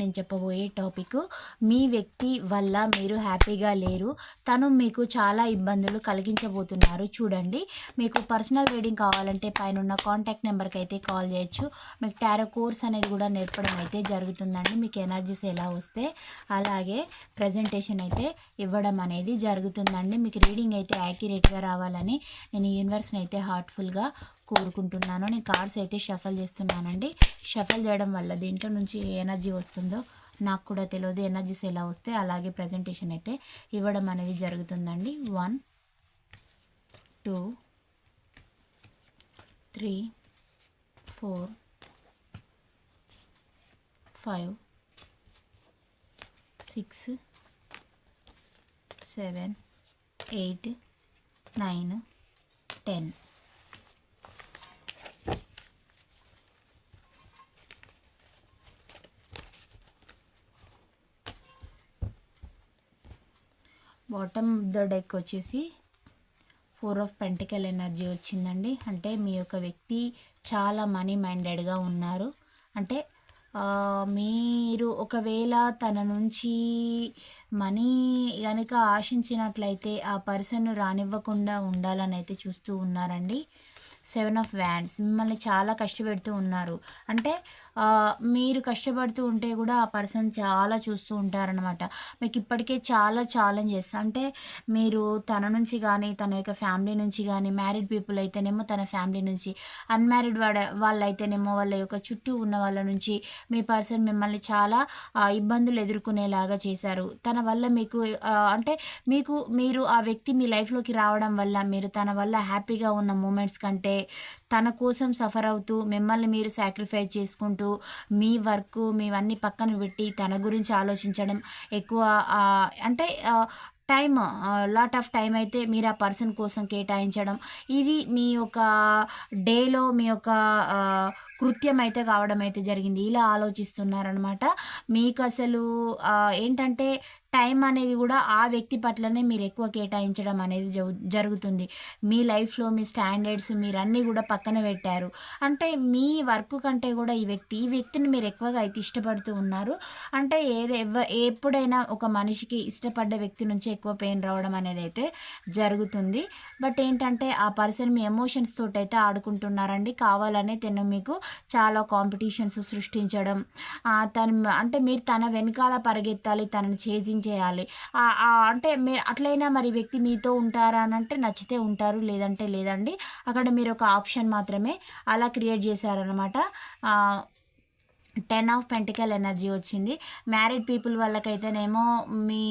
నేను చెప్పబోయే టాపిక్ మీ వ్యక్తి వల్ల మీరు హ్యాపీగా లేరు. తను మీకు చాలా ఇబ్బందులు కలిగించబోతున్నారు. చూడండి మీకు పర్సనల్ రీడింగ్ కావాలంటే పైన ఉన్న కాంటాక్ట్ నెంబర్కి అయితే కాల్ చేయొచ్చు. మీకు టారో కోర్స్ అనేది కూడా నేర్పడం అయితే జరుగుతుందండి. మీకు ఎనర్జీస్ ఎలా వస్తే అలాగే ప్రజెంటేషన్ అయితే ఇవ్వడం అనేది జరుగుతుందండి. మీకు రీడింగ్ అయితే యాక్యురేట్గా రావాలని నేను యూనివర్స్ని అయితే హార్ట్ఫుల్గా కోరుకుంటున్నాను. నేను కార్డ్స్ అయితే షఫల్ చేస్తున్నానండి. షఫల్ చేయడం వల్ల దీంట్లో నుంచి ఏ ఎనర్జీ వస్తుందో నాకు కూడా తెలియదు ఎనర్జీస్ ఎలా వస్తే అలాగే ప్రజెంటేషన్ అయితే ఇవ్వడం అనేది జరుగుతుందండి. One two three four five six seven eight nine ten. Bottom the deck వచ్చేసి ఫోర్ ఆఫ్ పెంటికల్ ఎనర్జీ వచ్చిందండి. అంటే మీ యొక్క వ్యక్తి చాలా మనీ మైండెడ్గా ఉన్నారు. అంటే మీరు ఒకవేళ తన నుంచి మనీ కనుక ఆశించినట్లయితే ఆ పర్సన్ రానివ్వకుండా ఉండాలని అయితే చూస్తూ ఉన్నారండి. సెవెన్ ఆఫ్ వ్యాండ్స్ మిమ్మల్ని చాలా కష్టపెడుతూ ఉన్నారు. అంటే మీరు కష్టపడుతూ ఉంటే కూడా ఆ పర్సన్ చాలా చూస్తూ ఉంటారనమాట మీకు ఇప్పటికే చాలా ఛాలెంజెస్ అంటే మీరు తన నుంచి కానీ తన యొక్క ఫ్యామిలీ నుంచి కానీ మ్యారీడ్ పీపుల్ అయితేనేమో తన ఫ్యామిలీ నుంచి అన్మ్యారీడ్ వాడ వాళ్ళైతేనేమో వాళ్ళ యొక్క చుట్టూ ఉన్న వాళ్ళ నుంచి మీ పర్సన్ మిమ్మల్ని చాలా ఇబ్బందులు ఎదుర్కొనేలాగా చేశారు. తన వల్ల మీకు అంటే మీకు మీరు ఆ వ్యక్తి మీ లైఫ్లోకి రావడం వల్ల మీరు తన వల్ల హ్యాపీగా ఉన్న మూమెంట్స్ కంటే తన కోసం సఫర్ అవుతూ మిమ్మల్ని మీరు సాక్రిఫైస్ చేసుకుంటూ మీ వర్క్ మీవన్నీ పక్కన పెట్టి తన గురించి ఆలోచించడం ఎక్కువ అంటే టైం లాట్ ఆఫ్ టైం అయితే మీరు ఆ పర్సన్ కోసం కేటాయించడం. ఇవి మీ యొక్క డేలో మీ యొక్క కృత్యం అయితే కావడం అయితే జరిగింది. ఇలా ఆలోచిస్తున్నారనమాట మీకు అసలు ఏంటంటే టైం అనేది కూడా ఆ వ్యక్తి పట్లనే మీరు ఎక్కువ కేటాయించడం అనేది జరుగుతుంది. మీ లైఫ్లో మీ స్టాండర్డ్స్ మీరు అన్నీ కూడా పక్కన పెట్టారు. అంటే మీ వర్క్ కంటే కూడా ఈ వ్యక్తి ఈ వ్యక్తిని మీరు ఎక్కువగా అయితే ఇష్టపడుతూ ఉన్నారు. అంటే ఏది ఎవ ఎప్పుడైనా ఒక మనిషికి ఇష్టపడ్డ వ్యక్తి నుంచి ఎక్కువ పెయిన్ రావడం అనేది అయితే జరుగుతుంది. బట్ ఏంటంటే ఆ పర్సన్ మీ ఎమోషన్స్ తోటి అయితే ఆడుకుంటున్నారండి. కావాలనే తను మీకు చాలా కాంపిటీషన్స్ సృష్టించడం తను అంటే మీరు తన వెనకాల పరిగెత్తాలి తనని చేజింగ్ చేయాలి. అంటే మీరు అట్లయినా మరి వ్యక్తి మీతో ఉంటారా అని అంటే నచ్చితే ఉంటారు లేదంటే లేదండి. అక్కడ మీరు ఒక ఆప్షన్ మాత్రమే అలా క్రియేట్ చేశారనమాట టెన్ ఆఫ్ పెంటికల్ ఎనర్జీ వచ్చింది. మ్యారీడ్ పీపుల్ వాళ్ళకైతేనేమో మీ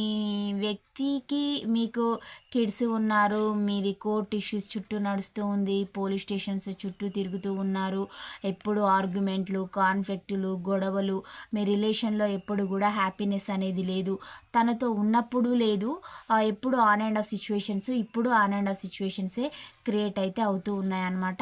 వ్యక్తికి మీకు కిడ్స్ ఉన్నారు మీది కోర్ట్ ఇష్యూస్ చుట్టూ నడుస్తూ ఉంది పోలీస్ స్టేషన్స్ చుట్టూ తిరుగుతూ ఉన్నారు. ఎప్పుడు ఆర్గ్యుమెంట్లు కాన్ఫ్లిక్టులు గొడవలు మీ రిలేషన్లో ఎప్పుడు కూడా హ్యాపీనెస్ అనేది లేదు. తనతో ఉన్నప్పుడు లేదు. ఎప్పుడు ఆన్ అండ్ ఆఫ్ సిచ్యువేషన్స్ ఇప్పుడు ఆన్ అండ్ ఆఫ్ సిచ్యువేషన్సే క్రియేట్ అయితే అవుతూ ఉన్నాయన్నమాట.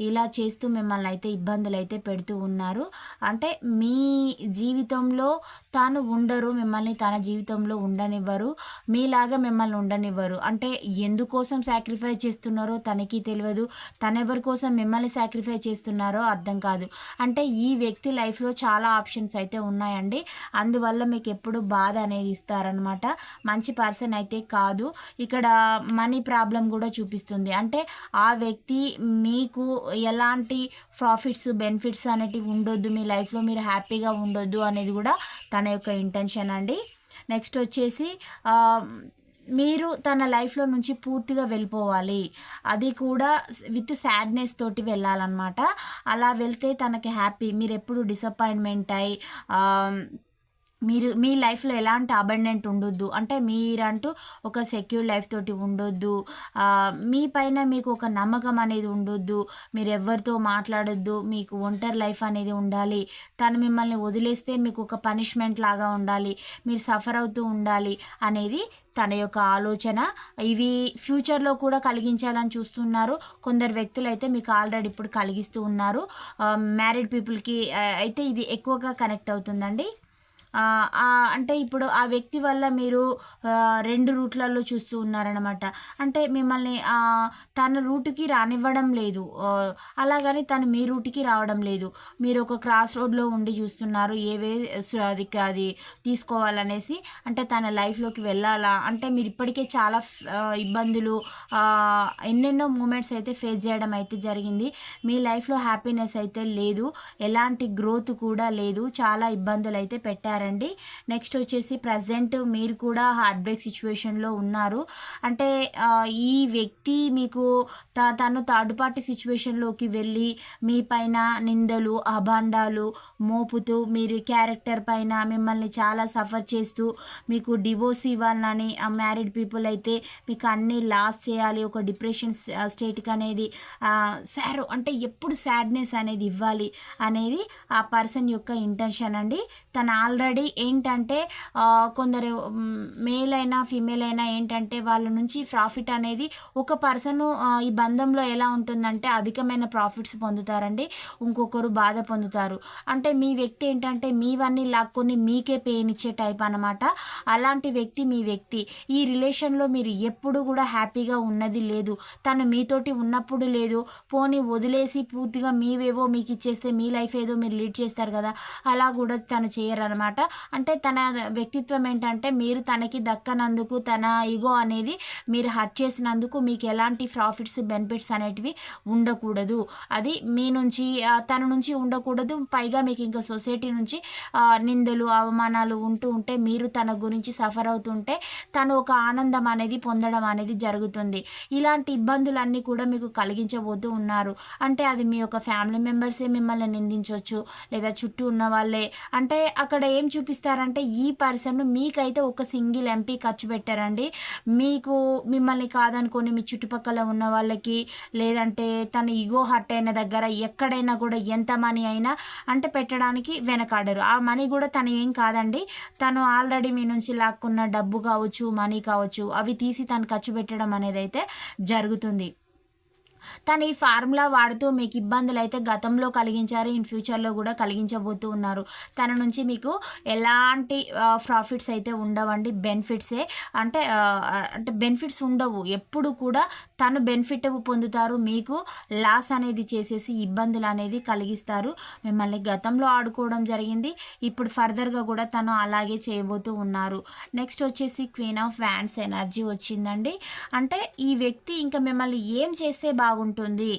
ఇలా చేస్తూ మిమ్మల్ని అయితే ఇబ్బందులు అయితే పెడుతూ ఉన్నారు. అంటే మీ జీవితంలో తాను ఉండరు మిమ్మల్ని తన జీవితంలో ఉండనివ్వరు మీలాగా మిమ్మల్ని ఉండనివ్వరు. అంటే ఎందుకోసం సాక్రిఫై చేస్తున్నారో తనకి తెలియదు తనెవరి కోసం మిమ్మల్ని సాక్రిఫై చేస్తున్నారో అర్థం కాదు. అంటే ఈ వ్యక్తి లైఫ్లో చాలా ఆప్షన్స్ అయితే ఉన్నాయండి. అందువల్ల మీకు ఎప్పుడు బాధ అనేది ఇస్తారనమాట మంచి పర్సన్ అయితే కాదు. ఇక్కడ మనీ ప్రాబ్లం కూడా చూపిస్తుంది. అంటే ఆ వ్యక్తి మీకు ఎలాంటి ప్రాఫిట్స్ బెనిఫిట్స్ అనేటివి ఉండొద్దు మీ లైఫ్లో మీరు హ్యాపీగా ఉండొద్దు అనేది కూడా తన యొక్క ఇంటెన్షన్ అండి. నెక్స్ట్ వచ్చేసి మీరు తన లైఫ్లో నుంచి పూర్తిగా వెళ్ళిపోవాలి. అది కూడా విత్ సాడ్నెస్ తోటి వెళ్ళాలన్నమాట. అలా వెళ్తే తనకి హ్యాపీ మీరు ఎప్పుడు డిసప్పాయింట్మెంట్ అయి మీరు మీ లైఫ్లో ఎలాంటి అబండెంట్ ఉండొద్దు. అంటే మీరంటూ ఒక సెక్యూర్ లైఫ్ తోటి ఉండొద్దు. మీ పైన మీకు ఒక నమ్మకం అనేది ఉండొద్దు. మీరు ఎవరితో మాట్లాడొద్దు. మీకు ఒంటరి లైఫ్ అనేది ఉండాలి. తను మిమ్మల్ని వదిలేస్తే మీకు ఒక పనిష్మెంట్ లాగా ఉండాలి. మీరు సఫర్ అవుతూ ఉండాలి అనేది తన యొక్క ఆలోచన. ఇవి ఫ్యూచర్లో కూడా కలిగించాలని చూస్తున్నారు. కొందరు వ్యక్తులు అయితే మీకు ఆల్రెడీ ఇప్పుడు కలిగిస్తూ ఉన్నారు. మ్యారీడ్ పీపుల్కి అయితే ఇది ఎక్కువగా కనెక్ట్ అవుతుందండి. అంటే ఇప్పుడు ఆ వ్యక్తి వల్ల మీరు రెండు రూట్లలో చూస్తూ ఉన్నారనమాట అంటే మిమ్మల్ని తన రూట్కి రానివ్వడం లేదు. అలాగని తను మీ రూట్కి రావడం లేదు. మీరు ఒక క్రాస్ రోడ్లో ఉండి చూస్తున్నారు. ఏవే అది అది తీసుకోవాలనేసి అంటే తన లైఫ్లోకి వెళ్ళాలా? అంటే మీరు ఇప్పటికే చాలా ఇబ్బందులు ఎన్నెన్నో మూమెంట్స్ అయితే ఫేస్ చేయడం అయితే జరిగింది. మీ లైఫ్లో హ్యాపీనెస్ అయితే లేదు. ఎలాంటి గ్రోత్ కూడా లేదు. చాలా ఇబ్బందులు అయితే పెట్టారు. పెట్టారండి నెక్స్ట్ వచ్చేసి ప్రజెంట్ మీరు కూడా హార్ట్ బ్రేక్ సిచ్యువేషన్లో ఉన్నారు. అంటే ఈ వ్యక్తి మీకు త- తను థర్డ్ పార్టీ సిచ్యువేషన్లోకి వెళ్ళి మీ పైన నిందలు అభాండాలు మోపుతూ మీరు క్యారెక్టర్ పైన మిమ్మల్ని చాలా సఫర్ చేస్తూ మీకు డివోర్స్ ఇవ్వాలని ఆ మ్యారీడ్ పీపుల్ అయితే మీకు అన్నీ లాస్ చేయాలి ఒక డిప్రెషన్ స్టేట్కి అనేది శారు అంటే ఎప్పుడు సాడ్నెస్ అనేది ఇవ్వాలి అనేది ఆ పర్సన్ యొక్క ఇంటెన్షన్ అండి. తను ఆల్రెడీ ఏంటంటే కొందరు మేల్ అయినా ఫీమేల్ అయినా ఏంటంటే వాళ్ళ నుంచి ప్రాఫిట్ అనేది ఒక పర్సన్ ఈ బంధంలో ఎలా ఉంటుందంటే అధికమైన ప్రాఫిట్స్ పొందుతారండి. ఇంకొకరు బాధ పొందుతారు. అంటే మీ వ్యక్తి ఏంటంటే మీవన్నీ లాక్కొని మీకే పెయిన్ ఇచ్చే టైప్ అనమాట అలాంటి వ్యక్తి మీ వ్యక్తి. ఈ రిలేషన్లో మీరు ఎప్పుడు కూడా హ్యాపీగా ఉన్నది లేదు. తను మీతోటి ఉన్నప్పుడు లేదు. పోనీ వదిలేసి పూర్తిగా మీవేవో మీకు ఇచ్చేస్తే మీ లైఫ్ ఏదో మీరు లీడ్ చేస్తారు కదా అలా కూడా తను చేయరనమాట అంటే తన వ్యక్తిత్వం ఏంటంటే మీరు తనకి దక్కనందుకు తన ఇగో అనేది మీరు హర్ట్ చేసినందుకు మీకు ఎలాంటి ప్రాఫిట్స్ బెనిఫిట్స్ అనేటివి ఉండకూడదు. అది మీ నుంచి తన నుంచి ఉండకూడదు. పైగా మీకు ఇంకా సొసైటీ నుంచి నిందలు అవమానాలు ఉంటూ ఉంటే మీరు తన గురించి సఫర్ అవుతుంటే తను ఒక ఆనందం అనేది పొందడం అనేది జరుగుతుంది. ఇలాంటి ఇబ్బందులన్నీ కూడా మీకు కలిగించబోతూ ఉన్నారు. అంటే అది మీ యొక్క ఫ్యామిలీ మెంబర్సే మిమ్మల్ని నిందించవచ్చు లేదా చుట్టూ ఉన్న వాళ్ళే. అంటే అక్కడ ఏం చూపిస్తారంటే ఈ పర్సన్ మీకైతే ఒక సింగిల్ ఎంపీ ఖర్చు పెట్టారండి. మీకు మిమ్మల్ని కాదనుకొని మీ చుట్టుపక్కల ఉన్న వాళ్ళకి లేదంటే తన ఈగో హర్ట్ అయిన దగ్గర ఎక్కడైనా కూడా ఎంత మనీ అయినా అంటే పెట్టడానికి వెనకాడరు. ఆ మనీ కూడా తను ఏం కాదండి. తను ఆల్రెడీ మీ నుంచి లాక్కున్న డబ్బు కావచ్చు మనీ కావచ్చు అవి తీసి తను ఖర్చు పెట్టడం అనేది అయితే జరుగుతుంది. తను ఈ ఫార్ములా వాడుతూ మీకు ఇబ్బందులు అయితే గతంలో కలిగించారు ఇన్ ఫ్యూచర్లో కూడా కలిగించబోతూ ఉన్నారు. తన నుంచి మీకు ఎలాంటి ప్రాఫిట్స్ అయితే ఉండవండి. బెనిఫిట్సే అంటే అంటే బెనిఫిట్స్ ఉండవు. ఎప్పుడు కూడా తను బెనిఫిట్ పొందుతారు. మీకు లాస్ అనేది చేసేసి ఇబ్బందులు అనేది కలిగిస్తారు. మిమ్మల్ని గతంలో ఆడుకోవడం జరిగింది. ఇప్పుడు ఫర్దర్గా కూడా తను అలాగే చేయబోతూ ఉన్నారు. నెక్స్ట్ వచ్చేసి క్వీన్ ఆఫ్ వ్యాండ్స్ ఎనర్జీ వచ్చిందండి. అంటే ఈ వ్యక్తి ఇంకా మిమ్మల్ని ఏం చేస్తే బాగుంటుంది.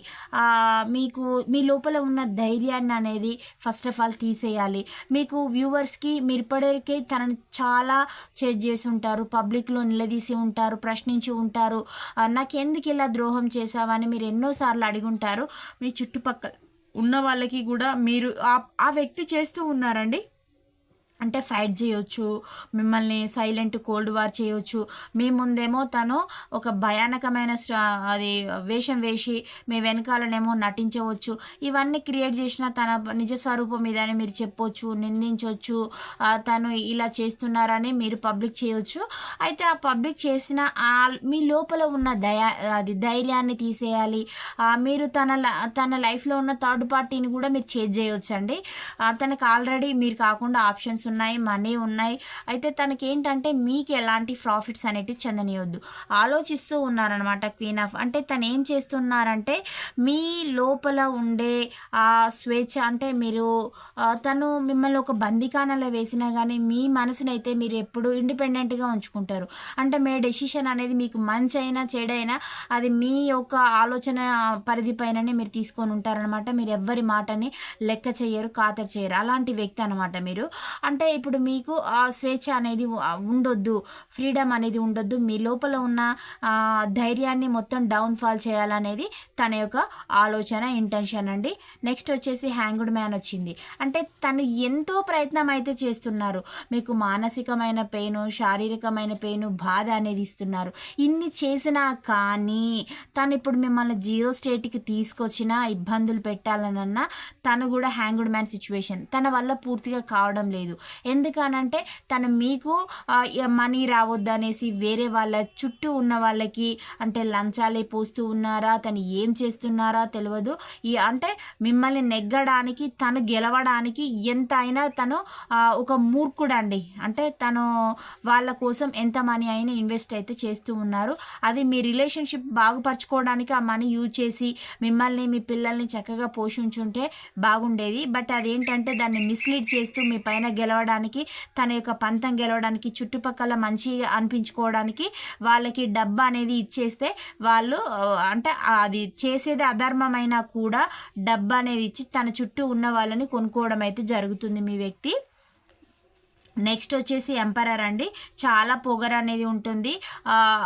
మీకు మీ లోపల ఉన్న ధైర్యాన్ని అనేది ఫస్ట్ ఆఫ్ ఆల్ తీసేయాలి. మీకు వ్యూవర్స్కి మీరిప్పటికే తనని చాలా చేజ్ చేసి ఉంటారు పబ్లిక్లో నిలదీసి ఉంటారు ప్రశ్నించి ఉంటారు. నాకు నాకెందుకు ఇలా ద్రోహం చేశావని మీరు ఎన్నోసార్లు అడిగి ఉంటారు మీ చుట్టుపక్కల ఉన్న వాళ్ళకి కూడా మీరు ఆ వ్యక్తి చేస్తూ ఉన్నారండి? అంటే ఫైట్ చేయొచ్చు మిమ్మల్ని సైలెంట్ కోల్డ్ వార్ చేయొచ్చు. మీ ముందేమో తను ఒక భయానకమైన అది వేషం వేసి మీ వెనకాలనేమో నటించవచ్చు. ఇవన్నీ క్రియేట్ చేసిన తన నిజ స్వరూపం మీదని మీరు చెప్పొచ్చు నిందించవచ్చు తను ఇలా చేస్తున్నారని మీరు పబ్లిక్ చేయొచ్చు. అయితే ఆ పబ్లిక్ చేసిన ఆ మీ లోపల ఉన్న దయా అది ధైర్యాన్ని తీసేయాలి. మీరు తన తన లైఫ్లో ఉన్న థర్డ్ పార్టీని కూడా మీరు చేంజ్ చేయొచ్చండి. తనకు ఆల్రెడీ మీరు కాకుండా ఆప్షన్స్ ఉన్నాయి మనీ ఉన్నాయి. అయితే తనకి ఏంటంటే మీకు ఎలాంటి ప్రాఫిట్స్ అనేటివి చెందనియొద్దు. ఆలోచిస్తూ ఉన్నారనమాట క్వీన్ ఆఫ్ అంటే తను ఏం చేస్తున్నారంటే మీ లోపల ఉండే ఆ స్వేచ్ఛ అంటే మీరు తను మిమ్మల్ని ఒక బందికానలో వేసినా కానీ మీ మనసునైతే మీరు ఎప్పుడు ఇండిపెండెంట్గా ఉంచుకుంటారు. అంటే మీ డెసిషన్ అనేది మీకు మంచి అయినా చెడైనా అది మీ యొక్క ఆలోచన పరిధి పైననే మీరు తీసుకొని ఉంటారనమాట మీరు ఎవ్వరి మాటని లెక్క చేయరు ఖాతరు చేయరు. అలాంటి వ్యక్తి అనమాట మీరు. అంటే ఇప్పుడు మీకు ఆ స్వేచ్ఛ అనేది ఉండొద్దు. ఫ్రీడమ్ అనేది ఉండొద్దు. మీ లోపల ఉన్న ధైర్యాన్ని మొత్తం డౌన్ఫాల్ చేయాలనేది తన యొక్క ఆలోచన ఇంటెన్షన్ అండి. నెక్స్ట్ వచ్చేసి హ్యాంగుడ్ మ్యాన్ వచ్చింది. అంటే తను ఎంతో ప్రయత్నం అయితే చేస్తున్నారు. మీకు మానసికమైన పెయిన్ శారీరకమైన పెయిన్ బాధ అనేది ఇస్తున్నారు. ఇన్ని చేసినా కానీ తను ఇప్పుడు మిమ్మల్ని జీరో స్టేట్కి తీసుకొచ్చినా ఇబ్బందులు పెట్టాలనన్నా తను కూడా హ్యాంగుడ్ మ్యాన్ సిచ్యువేషన్. తన వల్ల పూర్తిగా కావడం లేదు. ఎందుకనంటే తను మీకు మనీ రావద్దనేసి వేరే వాళ్ళ చుట్టూ ఉన్న వాళ్ళకి అంటే లంచాలే పోస్తూ ఉన్నారా తను ఏం చేస్తున్నారా తెలియదు ఈ అంటే మిమ్మల్ని నెగ్గడానికి తను గెలవడానికి ఎంత అయినా తను ఒక మూర్ఖుడు అండి అంటే తను వాళ్ళ కోసం ఎంత మనీ అయినా ఇన్వెస్ట్ అయితే చేస్తూ ఉన్నారు. అది మీ రిలేషన్షిప్ బాగుపరచుకోవడానికి ఆ మనీ యూజ్ చేసి మిమ్మల్ని మీ పిల్లల్ని చక్కగా పోషించుంటే బాగుండేది. బట్ అదేంటంటే దాన్ని మిస్లీడ్ చేస్తూ మీ పైన గెలవడానికి తన యొక్క పంతం గెలవడానికి చుట్టుపక్కల మంచిగా అనిపించుకోవడానికి వాళ్ళకి డబ్బు అనేది ఇచ్చేస్తే వాళ్ళు అంటే అది చేసేది అధర్మమైనా కూడా డబ్బు అనేది ఇచ్చి తన చుట్టూ ఉన్న వాళ్ళని కొనుక్కోవడం అయితే జరుగుతుంది మీ వ్యక్తి. నెక్స్ట్ వచ్చేసి ఎంపరర్ అండి. చాలా పొగరు అనేది ఉంటుంది.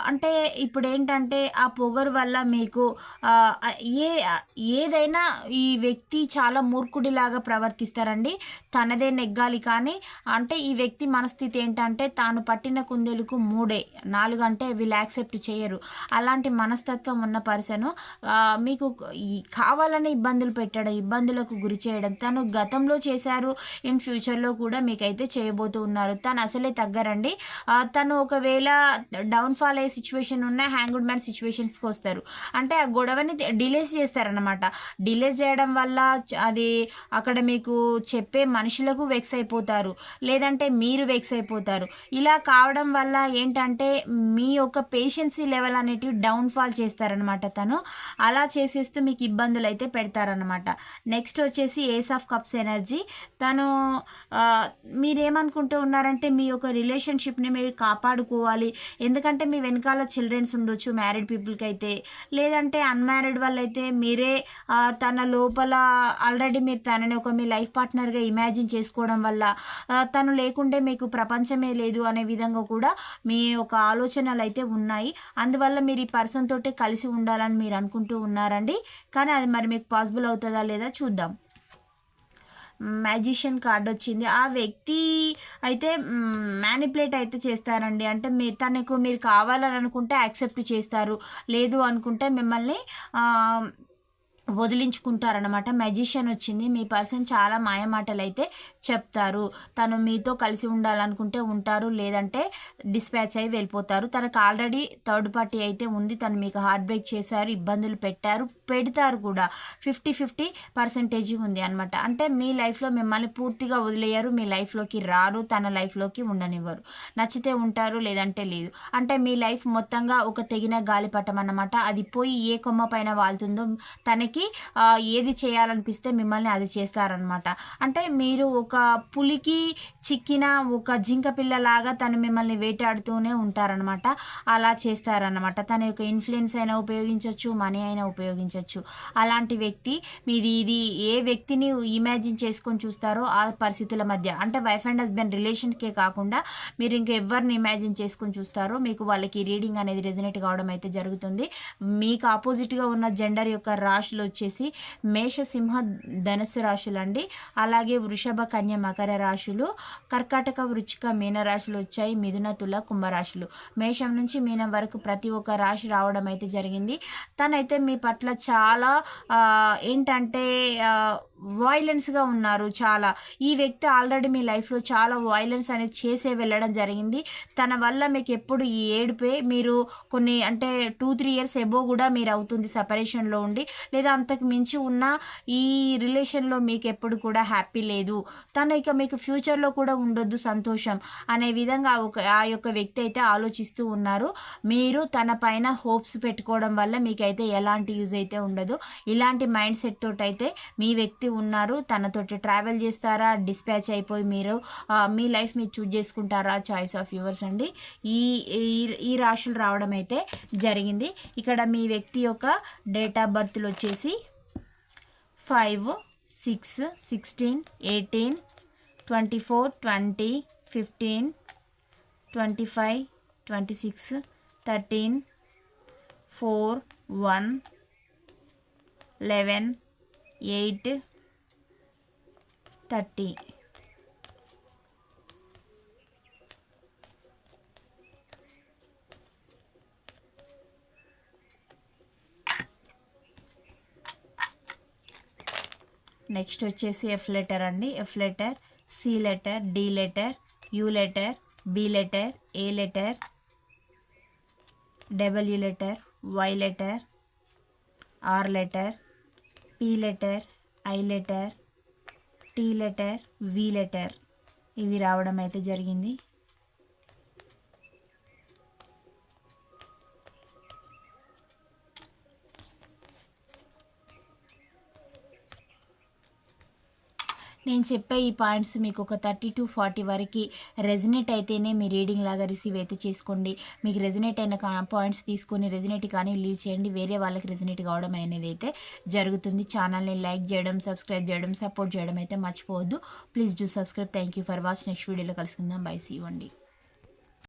అంటే ఇప్పుడు ఏంటంటే ఆ పొగరు వల్ల మీకు ఏ ఏదైనా ఈ వ్యక్తి చాలా మూర్ఖుడిలాగా ప్రవర్తిస్తారండి. తనదే నెగ్గాలి కానీ అంటే ఈ వ్యక్తి మనస్థితి ఏంటంటే తాను పట్టిన కుందేలకు మూడే నాలుగు అంటే వీళ్ళు యాక్సెప్ట్ చేయరు. అలాంటి మనస్తత్వం ఉన్న పర్సన్ మీకు కావాలనే కావాలని ఇబ్బందులు పెట్టడం ఇబ్బందులకు గురి చేయడం తను గతంలో చేశారు ఇన్ ఫ్యూచర్లో కూడా మీకైతే చేయబోతూ ఉన్నారు. తను అసలే తగ్గరండి. తను ఒకవేళ డౌన్ఫాల్ అయ్యే సిచ్యువేషన్ ఉన్న హ్యాంగ్డ్ మ్యాన్ సిచ్యువేషన్స్కి వస్తారు. అంటే ఆ గొడవని డిలేస్ చేస్తారనమాట డిలేస్ చేయడం వల్ల అది అక్కడ మీకు చెప్పే మనుషులకు వెక్స్ అయిపోతారు. లేదంటే మీరు వెక్స్ అయిపోతారు. ఇలా కావడం వల్ల ఏంటంటే మీ యొక్క పేషెన్సీ లెవెల్ అనేటివి డౌన్ఫాల్ చేస్తారనమాట తను. అలా చేసేస్తూ మీకు ఇబ్బందులు అయితే పెడతారనమాట నెక్స్ట్ వచ్చేసి ఏస్ ఆఫ్ కప్స్ ఎనర్జీ. తను మీరేమనుకుంటారు మీరేమనుకుంటూ ఉన్నారంటే మీ యొక్క రిలేషన్షిప్ని మీరు కాపాడుకోవాలి. ఎందుకంటే మీ వెనకాల చిల్డ్రన్స్ ఉండొచ్చు మ్యారీడ్ పీపుల్కి అయితే లేదంటే అన్మ్యారీడ్ వాళ్ళైతే మీరే తన లోపల ఆల్రెడీ మీరు తనని ఒక మీ లైఫ్ పార్ట్నర్గా ఇమాజిన్ చేసుకోవడం వల్ల తను లేకుంటే మీకు ప్రపంచమే లేదు అనే విధంగా కూడా మీ యొక్క ఆలోచనలు అయితే ఉన్నాయి. అందువల్ల మీరు ఈ పర్సన్ తోటే కలిసి ఉండాలని మీరు అనుకుంటూ ఉన్నారండి. కానీ అది మరి మీకు పాసిబుల్ అవుతుందా లేదా చూద్దాం. మ్యాజిషియన్ కార్డ్ వచ్చింది. ఆ వ్యక్తి అయితే మ్యానిపులేట్ అయితే చేస్తారండి. అంటే మీ తనకు మీరు కావాలని అనుకుంటే యాక్సెప్ట్ చేస్తారు. లేదు అనుకుంటే మిమ్మల్ని వదిలించుకుంటారనమాట మ్యాజిషియన్ వచ్చింది. మీ పర్సన్ చాలా మాయమాటలు అయితే చెప్తారు. తను మీతో కలిసి ఉండాలనుకుంటే ఉంటారు. లేదంటే డిస్పాచ్ అయి వెళ్ళిపోతారు. తనకు ఆల్రెడీ థర్డ్ పార్టీ అయితే ఉంది. తను మీకు హార్ట్ బ్రేక్ చేశారు. ఇబ్బందులు పెట్టారు. పెడతారు కూడా. ఫిఫ్టీ ఫిఫ్టీ పర్సెంటేజ్ ఉంది అనమాట అంటే మీ లైఫ్లో మిమ్మల్ని పూర్తిగా వదిలేయరు మీ లైఫ్లోకి రారు తన లైఫ్లోకి ఉండనివ్వరు. నచ్చితే ఉంటారు లేదంటే లేదు. అంటే మీ లైఫ్ మొత్తంగా ఒక తెగిన గాలిపటం అన్నమాట. అది పోయి ఏ కొమ్మ పైన వాళ్తుందో తనకి ఏది చేయాలనిపిస్తే మిమ్మల్ని అది చేస్తారనమాట అంటే మీరు ఒక పులికి చిక్కిన ఒక జింక పిల్లలాగా తను మిమ్మల్ని వేటాడుతూనే ఉంటారనమాట అలా చేస్తారనమాట తన యొక్క ఇన్ఫ్లుయెన్స్ అయినా ఉపయోగించవచ్చు మనీ అయినా ఉపయోగించవచ్చు అలాంటి వ్యక్తి మీది ఇది ఏ వ్యక్తిని ఇమాజిన్ చేసుకొని చూస్తారో ఆ పరిస్థితుల మధ్య అంటే వైఫ్ అండ్ హస్బెండ్ రిలేషన్కే కాకుండా మీరు ఇంకెవరిని ఇమాజిన్ చేసుకొని చూస్తారో మీకు వాళ్ళకి రీడింగ్ అనేది రెజినేట్ కావడం అయితే జరుగుతుంది. మీకు ఆపోజిట్గా ఉన్న జెండర్ యొక్క రాశులు వచ్చేసి మేష సింహ రాశులు అండి. అలాగే వృషభ కన్య మకర రాశులు కర్కాటక వృచ్చిక మీన రాశులు వచ్చాయి. మిథున తుల కుంభరాశులు మేషం నుంచి మీనం వరకు ప్రతి ఒక్క రాశి రావడం అయితే జరిగింది. తనైతే మీ పట్ల చాలా ఏంటంటే వైలెన్స్గా వాయిలెన్స్గా ఉన్నారు. చాలా. ఈ వ్యక్తి ఆల్రెడీ మీ లైఫ్లో చాలా వైలెన్స్ అనేది చేసే వెళ్ళడం జరిగింది. తన వల్ల మీకు ఎప్పుడు ఈ ఏడుపే? మీరు కొన్ని అంటే టూ త్రీ ఇయర్స్ ఎబో కూడా మీరు అవుతుంది సపరేషన్లో ఉండి. లేదా అంతకు మించి ఉన్న ఈ రిలేషన్లో మీకు ఎప్పుడు కూడా హ్యాపీ లేదు. తను ఇక మీకు ఫ్యూచర్లో కూడా ఉండొద్దు సంతోషం అనే విధంగా ఒక ఆ యొక్క వ్యక్తి అయితే ఆలోచిస్తూ ఉన్నారు. మీరు తన పైన హోప్స్ పెట్టుకోవడం వల్ల మీకైతే ఎలాంటి యూజ్ అయితే ఉండదు. ఇలాంటి మైండ్ సెట్ తోటైతే అయితే మీ వ్యక్తి ఉన్నారు. తనతోటి ట్రావెల్ చేస్తారా? డిస్పాచ్ అయిపోయి మీరు మీ లైఫ్ మీరు చూజ్ చేసుకుంటారా? చాయిస్ ఆఫ్ యువర్స్ అండి. ఈ ఈ- ఈ రాశులు రావడం అయితే జరిగింది. ఇక్కడ మీ వ్యక్తి యొక్క డేట్ ఆఫ్ బర్త్లు వచ్చేసి five six sixteen eighteen twenty four twenty fifteen twenty five twenty six thirteen four one eleven eight thirty. Next వచ్చేసి ఎఫ్ లెటర్ అండి. F letter C letter D letter U letter B letter A letter W letter Y letter R letter P letter I letter T letter V letter ఇవి రావడం అయితే జరిగింది. నేను చెప్పే ఈ points మీకు ఒక థర్టీ టు ఫార్టీ వరకు రెజినేట్ అయితేనే మీ రీడింగ్ లాగా రిసీవ్ అయితే చేసుకోండి. మీకు రెజినేట్ అయిన పాయింట్స్ తీసుకొని రెజినేట్ కానీ లీవ్ చేయండి. వేరే వాళ్ళకి రెజినేట్ కావడం అనేది అయితే జరుగుతుంది. ఛానల్ని లైక్ చేయడం సబ్స్క్రైబ్ చేయడం సపోర్ట్ చేయడం అయితే మర్చిపోవద్దు. Please do subscribe. Thank you for watch. Next వీడియోలో కలుసుకుందాం. బై. సీ. అండి.